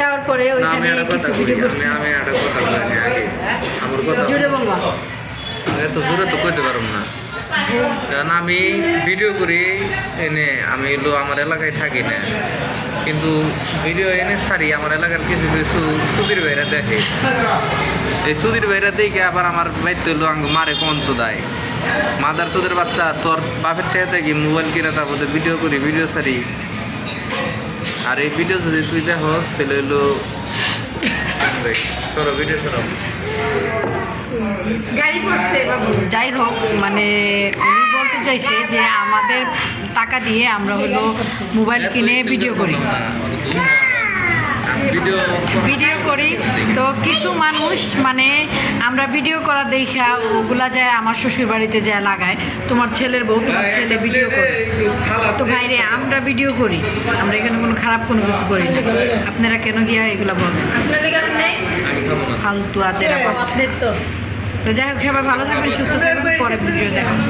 যাওয়ার পরে ওইখানে কিছু ভিডিও করছি। আমি একটা কথা বলি আগে আমার কথা বলবা। এত জোরে তো কইতে পারব না। কারণ আমি ভিডিও করি এনে আমি এলো আমার এলাকায় থাকি না। কিন্তু ভিডিও এনে সারি আমার এলাকার কিছু কিছু সুধীর ভাইরা দেখে। এই সুধীর ভাইরা দেখে আবার আমার দায়িত্ব হলো আঙ্গ মারে কোন সুদায় মাদার সুদের বাচ্চা তোর বাপের ঠেয়ে দেখি মোবাইল কিনে তারপর ভিডিও করি ভিডিও ছাড়ি। আর এই ভিডিও যদি তুই দেখস তাহলে হলো সরো ভিডিও সরো। যাই হোক মানে উনি বলতে চাইছে যে আমাদের টাকা দিয়ে আমরা হলো মোবাইল কিনে ভিডিও করি। ভিডিও করি। তো কিছু মানুষ মানে আমরা ভিডিও করা দেখা ওগুলা যায় আমার শ্বশুর বাড়িতে যায় লাগায়। তোমার ছেলের বউ, তোমার ছেলে ভিডিও করে। তো ভাইরে, আমরা ভিডিও করি। আমরা এখানে কোনো খারাপ কোনো কিছু করি না। আপনারা কেন গিয়া এগুলা বলেন? ফালতু আছে তো যাই হোক, সবাই ভালো থাকবেন, সুস্থ থাকবেন। পরে ভিডিও দেখেন